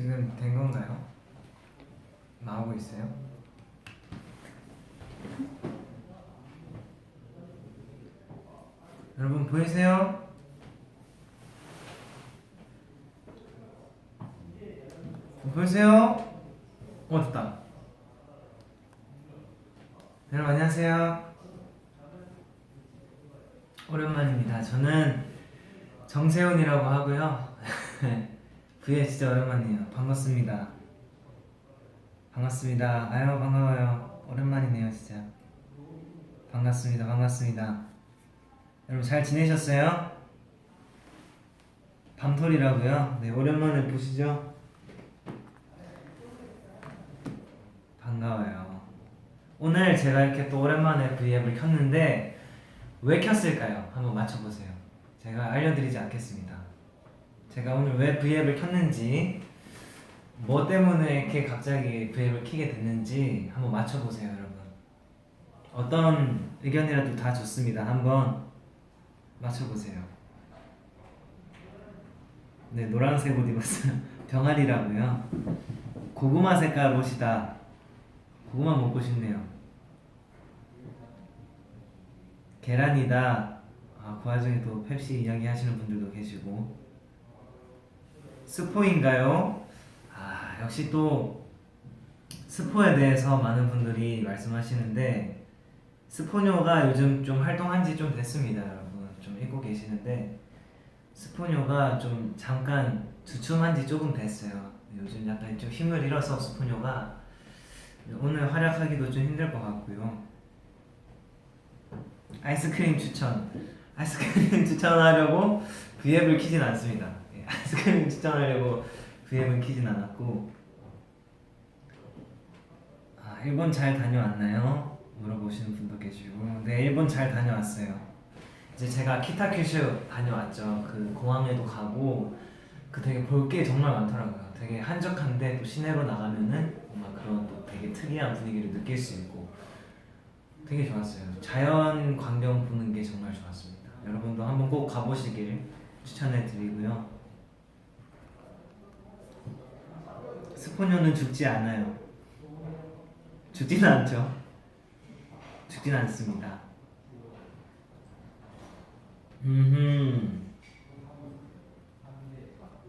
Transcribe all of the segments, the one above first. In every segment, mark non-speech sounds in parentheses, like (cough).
지금 된 건가요? 나오고 있어요? 여러분 보이세요? 보이세요? 어 됐다. 여러분 안녕하세요. 오랜만입니다. 저는 정세훈이라고 하고요. (laughs) 그게 진짜 오랜만이에요. 반갑습니다. 반갑습니다. 아유 반가워요. 오랜만이네요 진짜. 반갑습니다. 반갑습니다. 여러분 잘 지내셨어요? 밤톨이라고요. 네 오랜만에 보시죠. 반가워요. 오늘 제가 이렇게 또 오랜만에 V앱을 켰는데 왜 켰을까요? 한번 맞춰보세요. 제가 알려드리지 않겠습니다. 제가 오늘 왜 V앱을 켰는지 뭐 때문에 이렇게 갑자기 V앱을 키게 됐는지 한번 맞춰보세요, 여러분. 어떤 의견이라도 다 좋습니다. 한번 맞춰보세요. 네, 노란색 옷 입었어요. (laughs) 병아리라고요. 고구마 색깔 옷이다. 고구마 먹고 싶네요. 계란이다. 아, 그 와중에 또 펩시 이야기 하시는 분들도 계시고. 스포인가요? 아, 역시 또 스포에 대해서 많은 분들이 말씀하시는데 스포녀가 요즘 좀 활동한 지 좀 됐습니다, 여러분. 좀 읽고 계시는데 스포녀가 좀 잠깐 주춤한 지 조금 됐어요. 요즘 약간 좀 힘을 잃어서 스포녀가 오늘 활약하기도 좀 힘들 것 같고요. 아이스크림 추천. 아이스크림 (laughs) 추천하려고 (laughs) V앱을 키진 않습니다. 예, 아이스크림 추천하려고 V앱을 키진 않았고. 아, 일본 잘 다녀왔나요? 물어보시는 분도 계시고. 네, 일본 잘 다녀왔어요. 이제 제가 키타큐슈 다녀왔죠. 그 공항에도 가고 그 되게 볼 게 정말 많더라고요. 되게 한적한데 또 시내로 나가면은 뭔가 그런 또 되게 특이한 분위기를 느낄 수 있고 되게 좋았어요. 자연 광경 보는 게 정말 좋았습니다. 여러분도 한번 꼭 가보시길 추천해 드리고요. 스포녀는 죽지 않아요. 죽지는 않죠. 죽지는 않습니다. 음.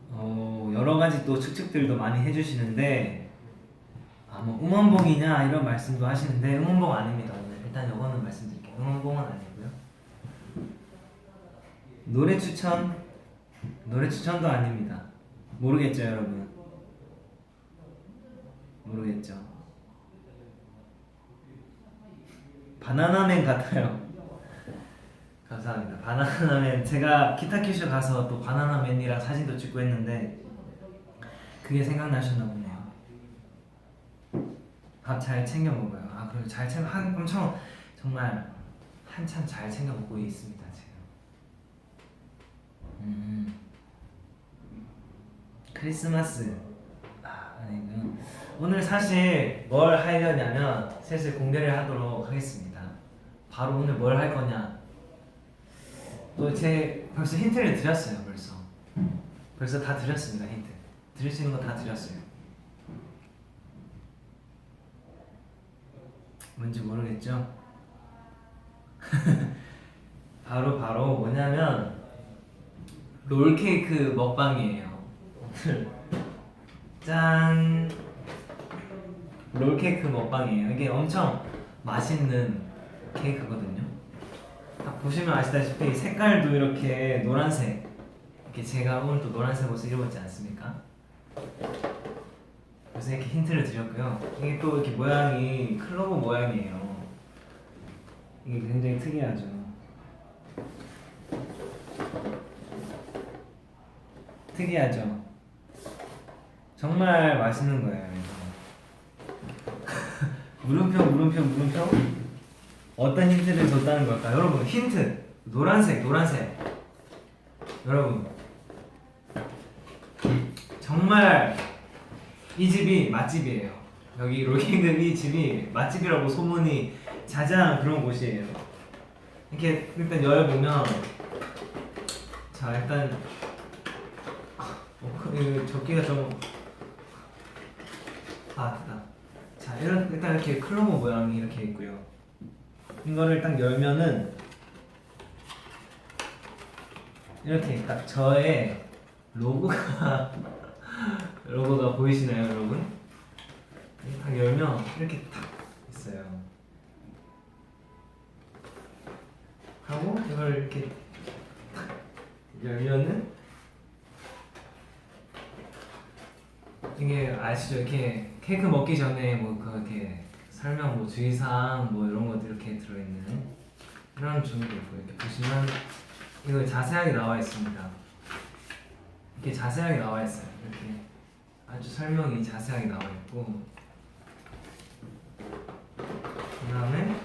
어, 여러 가지 또 추측들도 많이 해주시는데 아, 뭐 응원봉이냐 이런 말씀도 하시는데 응원봉 아닙니다 오늘 일단 이거는 말씀드릴게요 응원봉은 아니고요 노래 추천 노래 추천도 아닙니다 모르겠죠 여러분 모르겠죠 바나나맨 같아요 (laughs) 감사합니다 바나나맨 제가 기타큐쇼 가서 또 바나나맨이랑 사진도 찍고 했는데 그게 생각나셨나 보네요 밥 잘 챙겨 먹어요. 아 그리고 잘 챙겨 한 엄청 정말 한참 잘 챙겨 먹고 있습니다 지금. 음. 크리스마스. 아 아니고 오늘 사실 뭘 하려냐면 슬슬 공개를 하도록 하겠습니다. 바로 오늘 뭘 할 거냐. 또 제 벌써 힌트를 드렸어요 벌써. 벌써 다 드렸습니다 힌트. 드릴 수 있는 거 다 드렸어요. 뭔지 모르겠죠? (laughs) 바로 바로 뭐냐면 롤케이크 먹방이에요. 짠 롤케이크 먹방이에요. 이게 엄청 맛있는 케이크거든요. 딱 보시면 아시다시피 색깔도 이렇게 노란색. 이렇게 제가 오늘 또 노란색 옷을 입었지 않습니까? 그래서 이렇게 힌트를 드렸고요. 이게 또 이렇게 모양이 클로버 모양이에요. 이게 굉장히 특이하죠. 특이하죠. 정말 맛있는 거예요. 물음표, 물음표, 물음표. 어떤 힌트를 줬다는 걸까? 여러분 힌트. 노란색, 노란색. 여러분 정말 이 집이 맛집이에요. 여기 롤킹은 이 집이 맛집이라고 소문이 자자한 그런 곳이에요. 이렇게 일단 열어보면 자 일단 어, 그 접기가 좀 아 됐다. 자 이런 일단 이렇게 클로버 모양이 이렇게 있고요. 이거를 딱 열면은 이렇게 딱 저의 로고가 (laughs) 로고가 보이시나요, 여러분? 딱 열면 이렇게 딱 있어요. 하고 이걸 이렇게 딱 열면은 이게 아시죠? 이렇게 케이크 먹기 전에 뭐 그렇게 설명 뭐 주의사항 뭐 이런 것들 이렇게 들어있는 이런 종이도 있고 이렇게 보시면 이거 자세하게 나와 있습니다. 이렇게 자세하게 나와 있어요. 이렇게 아주 설명이 자세하게 나와 있고 그 다음에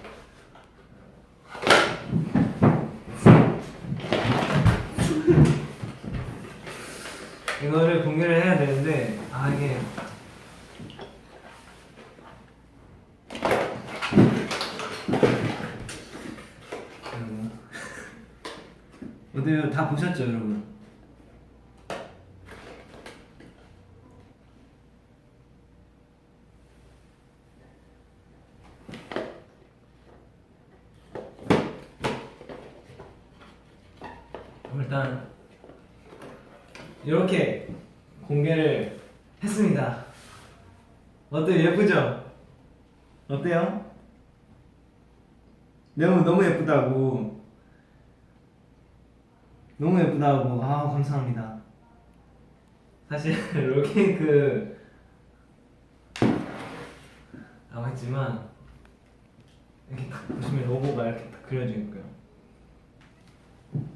이거를 공개를 해야 되는데 아 이게 어때요? 다 보셨죠 여러분? 일단 이렇게 공개를 했습니다. 어때요? 예쁘죠? 어때요? 너무 너무 예쁘다고. 너무 예쁘다고. 아 감사합니다. 사실 (laughs) 롤케이크 라고 했지만 이렇게 딱 보시면 로고가 이렇게 딱 그려져 있고요. (laughs)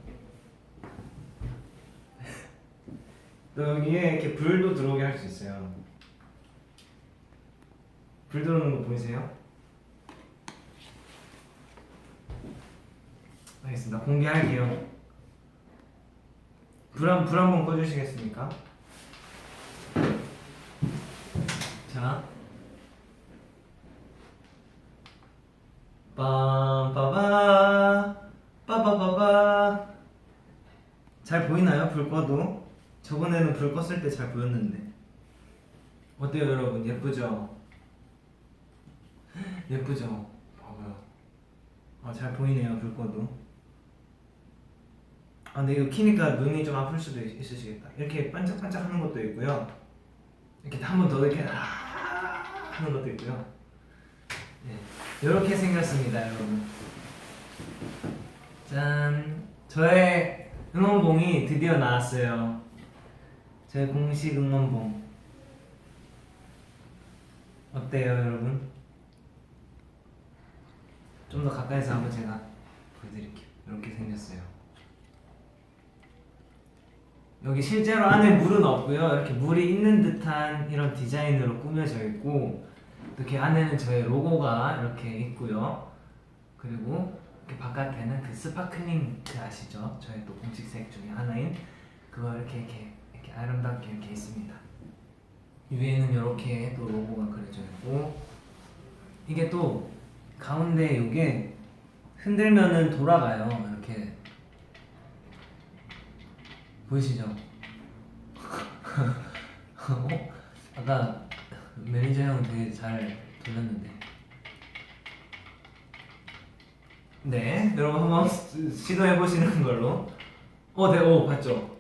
또 여기에 이렇게 불도 들어오게 할 수 있어요. 불 들어오는 거 보이세요? 알겠습니다. 공개할게요. 불 한, 불 한번 꺼주시겠습니까? 자. 빰빠바 빠바바바 잘 보이나요? 불 꺼도? 저번에는 불 껐을 때 잘 보였는데 어때요 여러분? 예쁘죠? 예쁘죠? 봐봐요. 아, 잘 보이네요 불 꺼도. 아 근데 이거 키니까 눈이 좀 아플 수도 있, 있으시겠다. 이렇게 반짝반짝 하는 것도 있고요. 이렇게 한 번 더 이렇게 아 하는 것도 있고요. 네, 이렇게 생겼습니다 여러분. 짠. 저의 응원봉이 드디어 나왔어요. 제 공식 응원봉. 어때요 여러분? 좀 더 가까이서 한번 제가 보여드릴게요 이렇게 생겼어요 여기 실제로 안에 물은 없고요 이렇게 물이 있는 듯한 이런 디자인으로 꾸며져 있고 이렇게 안에는 저의 로고가 이렇게 있고요 그리고 이렇게 바깥에는 그 스파클링 그 아시죠? 저의 또 공식색 중에 하나인 그거 이렇게 이렇게 이렇게 아름답게 이렇게 있습니다. 위에는 이렇게 또 로고가 그려져 있고 이게 또 가운데 이게 흔들면은 돌아가요. 이렇게 보이시죠? 어? (laughs) 아까 매니저 형 되게 잘 돌렸는데. 네, 여러분 한번 시- 시도해 보시는 걸로. 어, 네, 오 봤죠?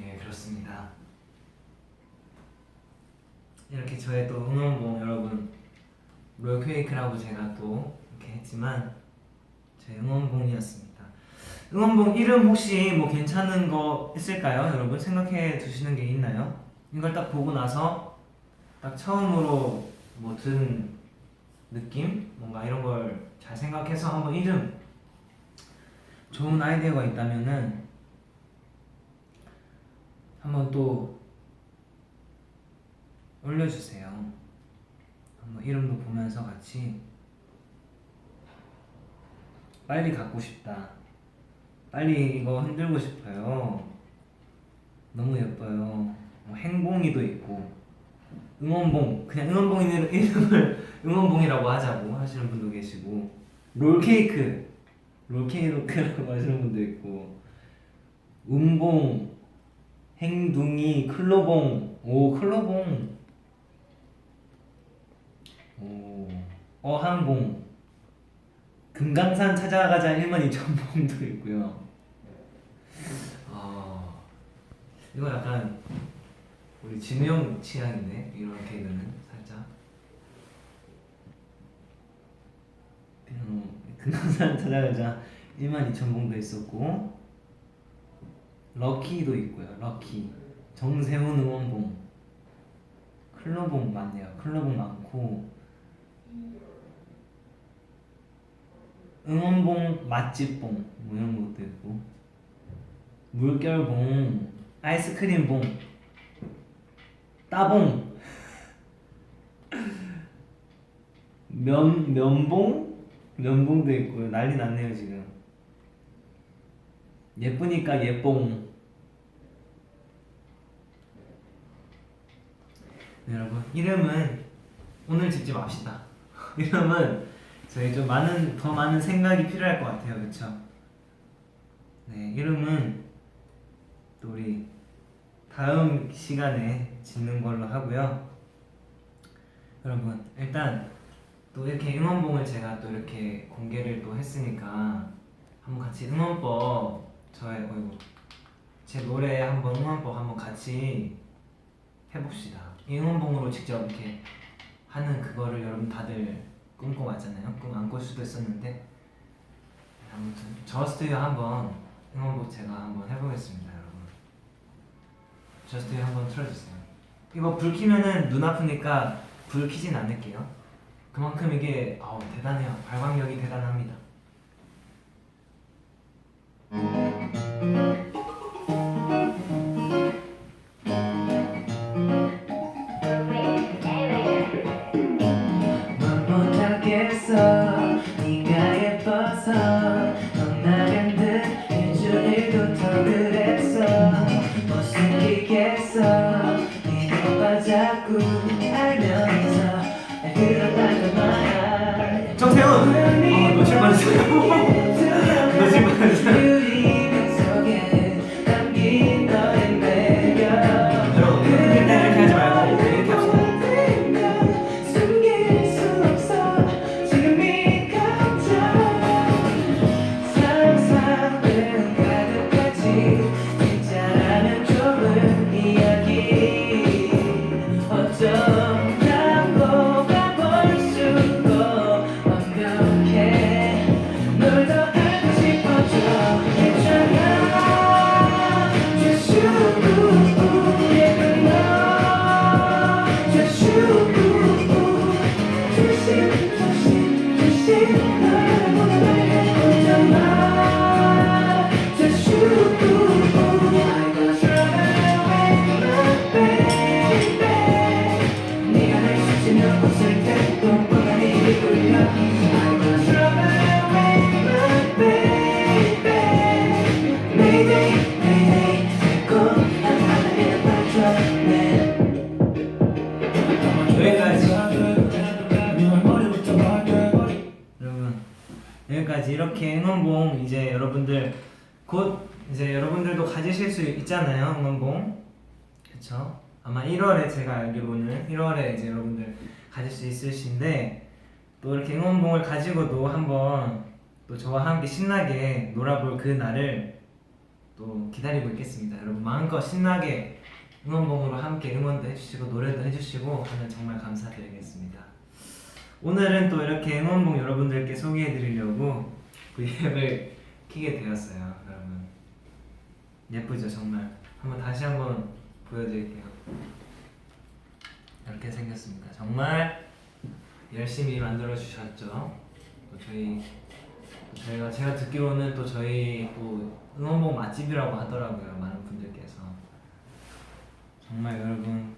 예, 그렇습니다. 이렇게 저의 또 응원봉 여러분 롤케이크라고 제가 또 이렇게 했지만 제 응원봉이었습니다. 응원봉 이름 혹시 뭐 괜찮은 거 있을까요, 여러분? 생각해 두시는 게 있나요? 이걸 딱 보고 나서 딱 처음으로 뭐 든 느낌 뭔가 이런 걸 잘 생각해서 한번 이름 좋은 아이디어가 있다면은 한번 또 올려주세요. 한번 이름도 보면서 같이 빨리 갖고 싶다. 빨리 이거 흔들고 싶어요. 너무 예뻐요. 뭐 행봉이도 있고 응원봉 그냥 응원봉 이름- (laughs) 이름을 응원봉이라고 하자고 하시는 분도 계시고 롤케이크 롤케이크라고 (laughs) 하시는 분도 있고 음봉 행둥이 클로봉 오 클로봉 오 어항봉. 금강산 찾아가자 1만 2천 봉도 있고요. 아 이거 약간 우리 진우 형 취향인데 이런 개그는 살짝. 음, 금강산 찾아가자 1만 2천 봉도 있었고. 럭키도 있고요 럭키. 정세훈 응원봉. 클로봉 많네요. 클로봉 많고 응원봉 맛집봉 뭐 이런 것도 있고. 물결봉 아이스크림봉 따봉. (laughs) 면 면봉? 면봉도 있고 난리 났네요 지금. 예쁘니까 예뽕. 네, 여러분 이름은 오늘 짓지 맙시다. (laughs) 이름은 저희 좀 많은 더 많은 생각이 필요할 것 같아요. 그쵸? 네 이름은 또 우리 다음 시간에 짓는 걸로 하고요. 여러분 일단 또 이렇게 응원봉을 제가 또 이렇게 공개를 또 했으니까 한번 같이 응원법 저의 어이구 제 노래 한번 응원법 한번 같이 해봅시다. 이 응원봉으로 직접 이렇게 하는 그거를 여러분 다들 꿈 꿔왔잖아요. 꿈 안 꿀 수도 있었는데 아무튼 저스트유 한번 응원법 제가 한번 해보겠습니다, 여러분. 저스트유 한번 틀어주세요. 이거 불 켜면은 눈 아프니까 불 켜진 않을게요. 그만큼 이게 아우 대단해요. 발광력이 대단합니다. 못하 어 이렇게 응원봉 이제 여러분들 곧 이제 여러분들도 가지실 수 있잖아요 응원봉 그쵸? 아마 1월에 제가 알기로는 1월에 이제 여러분들 가질 수 있으신데 또 이렇게 응원봉을 가지고도 한번 또 저와 함께 신나게 놀아볼 그 날을 또 기다리고 있겠습니다. 여러분 마음껏 신나게 응원봉으로 함께 응원도 해주시고 노래도 해주시고 하면 정말 감사드리겠습니다. 오늘은 또 이렇게 응원봉 여러분들께 소개해드리려고 V앱을 키게 되었어요, 여러분. 예쁘죠, 정말. 한번 다시 한번 보여드릴게요. 이렇게 생겼습니다. 정말 열심히 만들어 주셨죠. 또 저희 또 저희가 제가 듣기로는 또 저희 또 응원봉 맛집이라고 하더라고요, 많은 분들께서. 정말 여러분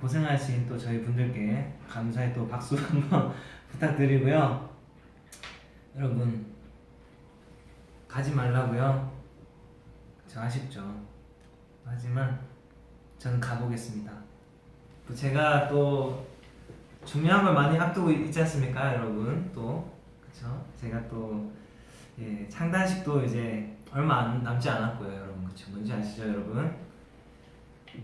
고생하신 또 저희 분들께 감사의 또 박수 (laughs) 한번 부탁드리고요. 여러분 가지 말라고요. 저 아쉽죠. 하지만 저는 가보겠습니다. 또 제가 또 중요한 걸 많이 앞두고 있지 않습니까, 여러분? 또 그렇죠? 제가 또 예, 창단식도 이제 얼마 안 남지 않았고요, 여러분. 그렇죠? 뭔지 아시죠, 여러분?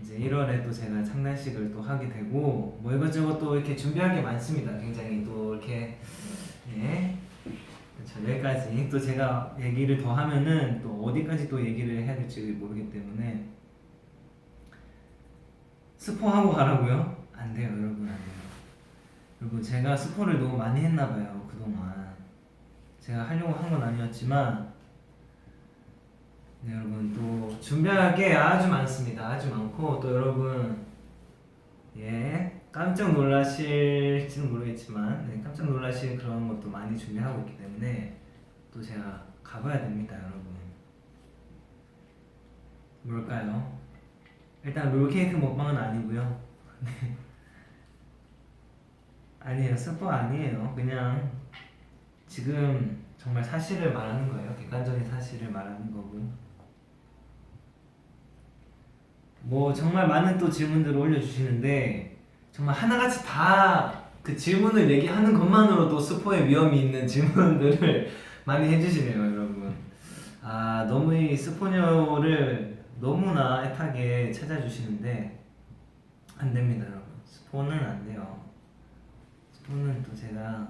이제 1월에 또 제가 창단식을 또 하게 되고 뭐 이것저것 또 이렇게 준비할 게 많습니다. 굉장히 또 이렇게 예. 그렇죠. 여기까지 또 제가 얘기를 더 하면은 또 어디까지 또 얘기를 해야 될지 모르기 때문에 스포하고 가라고요? 안 돼요, 여러분 안 돼요. 여러분 제가 스포를 너무 많이 했나 봐요 그동안. 제가 하려고 한 건 아니었지만 네, 여러분 또 준비할 게 아주 많습니다. 아주 많고 또 여러분 예 깜짝 놀라실지는 모르겠지만 네, 깜짝 놀라실 그런 것도 많이 준비하고 있기 때문에 또 제가 가봐야 됩니다, 여러분. 뭘까요? 일단 롤케이크 먹방은 아니고요. 네. (laughs) 아니에요, 스포 아니에요. 그냥 지금 정말 사실을 말하는 거예요. 객관적인 사실을 말하는 거고. 뭐 정말 많은 또 질문들을 올려주시는데 정말 하나같이 다 그 질문을 얘기하는 것만으로도 스포의 위험이 있는 (laughs) 질문들을 많이 해주시네요, 여러분. 아 너무 이 스포녀를 너무나 애타게 찾아주시는데 안 됩니다, 여러분. 스포는 안 돼요. 스포는 또 제가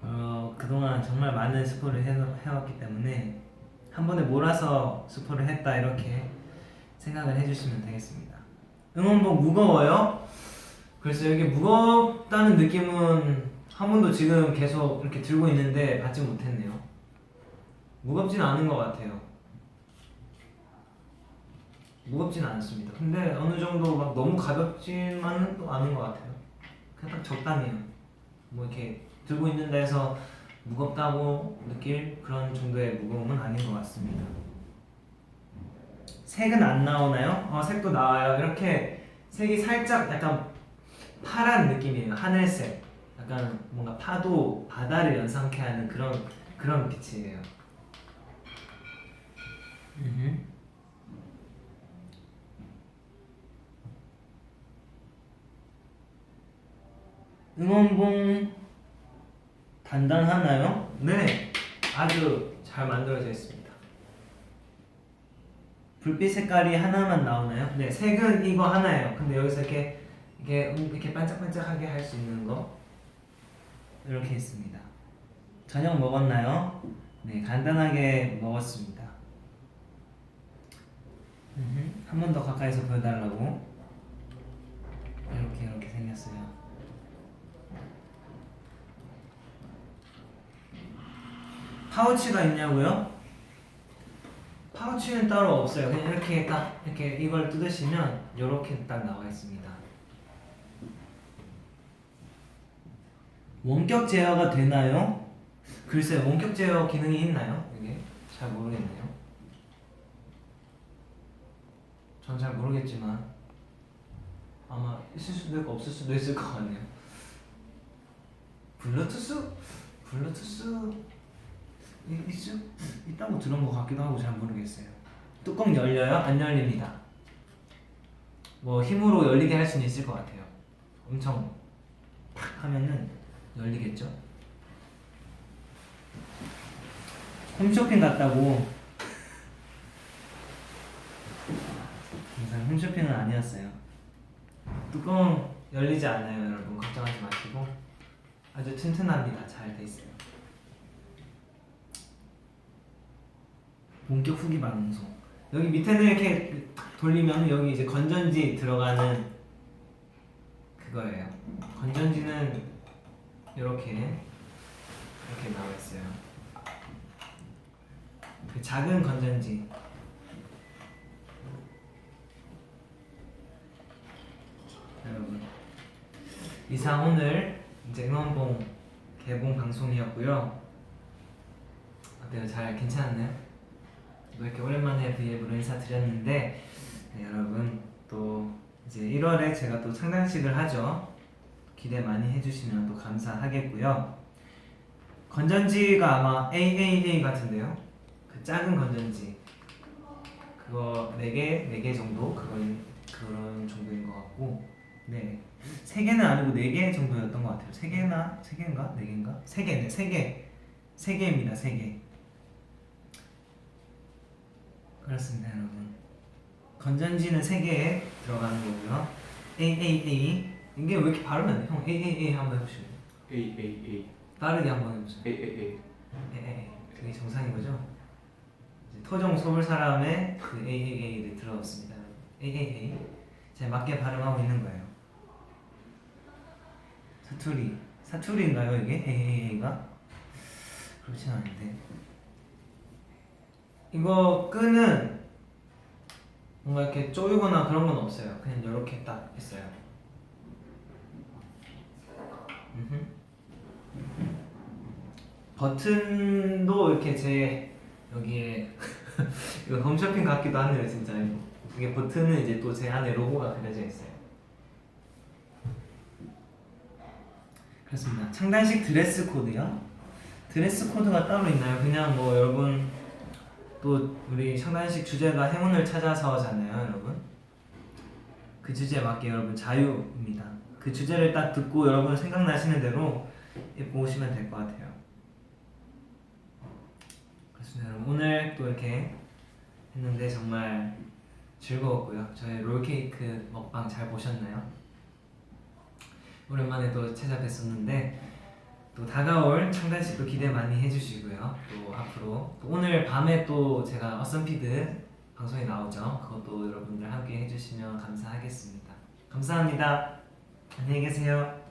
어, 그동안 정말 많은 스포를 해, 해왔기 때문에 한 번에 몰아서 스포를 했다 이렇게 생각을 해주시면 되겠습니다. 응원봉 무거워요? 그래서 여기 무겁다는 느낌은 한 번도 지금 계속 이렇게 들고 있는데 받지 못했네요. 무겁진 않은 것 같아요. 무겁진 않습니다. 근데 어느 정도 막 너무 가볍지만은 또 않은 것 같아요. 그냥 딱 적당해요. 뭐 이렇게 들고 있는 데서 무겁다고 느낄 그런 정도의 무거움은 아닌 것 같습니다. 색은 안 나오나요? 어, 색도 나와요. 이렇게 색이 살짝 약간 파란 느낌이에요. 하늘색. 약간 뭔가 파도 바다를 연상케 하는 그런 그런 빛이에요. 응원봉 단단하나요? 네, 아주 잘 만들어져 있습니다. 불빛 색깔이 하나만 나오나요? 네, 색은 이거 하나예요. 근데 여기서 이렇게 이게 이렇게 반짝반짝하게 할 수 있는 거 이렇게 있습니다. 저녁 먹었나요? 네, 간단하게 먹었습니다. 한 번 더 가까이서 보여달라고 이렇게 이렇게 생겼어요. 파우치가 있냐고요? 파우치는 따로 없어요. 그냥 이렇게 딱 이렇게 이걸 뜯으시면 이렇게 딱 나와 있습니다. 원격 제어가 되나요? 글쎄 원격 제어 기능이 있나요? 이게 잘 모르겠네요. 전 잘 모르겠지만 아마 있을 수도 있고 없을 수도 있을 것 같네요. 블루투스? 블루투스 이- 있을 있다고 들은 것 같기도 하고 잘 모르겠어요. 뚜껑 열려요? 안 열립니다. 뭐 힘으로 열리게 할 수는 있을 것 같아요. 엄청 탁 하면은 열리겠죠? 홈쇼핑 갔다고 항상 (laughs) 홈쇼핑은 아니었어요. 뚜껑 열리지 않아요, 여러분. 걱정하지 마시고 아주 튼튼합니다. 잘 돼 있어요. 본격 후기 방송. 여기 밑에는 이렇게 돌리면 여기 이제 건전지 들어가는 그거예요. 건전지는 이렇게 이렇게 나와 있어요. 그 작은 건전지. 여러분 이상 오늘 이제 응원봉 개봉 방송이었고요. 어때요? 잘 괜찮았나요? 또 이렇게 오랜만에 브이앱으로 인사드렸는데 네, 여러분 또 이제 1월에 제가 또 창단식을 하죠. 기대 많이 해주시면 또 감사하겠고요. 건전지가 아마 AAA 같은데요. 그 작은 건전지 그거 4개, 4개 정도 그건 그런 정도인 것 같고 네. 3개는 아니고 4개 정도였던 것 같아요. 3개나 3개인가? 4개인가? 3개 네. 3개. 3개입니다. 3개. 그렇습니다, 여러분. 건전지는 3개 들어가는 거고요. AAA 이게 왜 이렇게 발음이 안 돼? 형 AAA 한번 해보시면 A A A 빠르게 한번 해보세요. A A A AAA 그게 정상인 거죠? 이제 토종 소울 사람의 그 AAA를 들어봤습니다. AAA 제가 맞게 발음하고 있는 거예요. 사투리 사투리인가요 이게 AAA가? 그렇진 않은데 이거 끈은 뭔가 이렇게 쪼이거나 그런 건 없어요. 그냥 이렇게 딱. 음흠. 버튼도 이렇게 제 여기에 (laughs) 이거 홈쇼핑 같기도 하네요 진짜 이거. 이게 버튼은 이제 또 제 안에 로고가 그려져 있어요. 그렇습니다. 창단식 드레스 코드요. 드레스 코드가 따로 있나요? 그냥 뭐 여러분 또 우리 창단식 주제가 행운을 찾아서잖아요, 여러분. 그 주제에 맞게 여러분 자유입니다. 그 주제를 딱 듣고 여러분 생각나시는 대로 오시면 될 것 같아요. 그렇습니다, 여러분. 오늘 또 이렇게 했는데 정말 즐거웠고요. 저희 롤케이크 먹방 잘 보셨나요? 오랜만에 또 찾아뵀었는데 또 다가올 창단식도 기대 많이 해주시고요. 또 앞으로 또 오늘 밤에 또 제가 어썸피드 방송이 나오죠. 그것도 여러분들 함께 해주시면 감사하겠습니다. 감사합니다. 안녕히 계세요.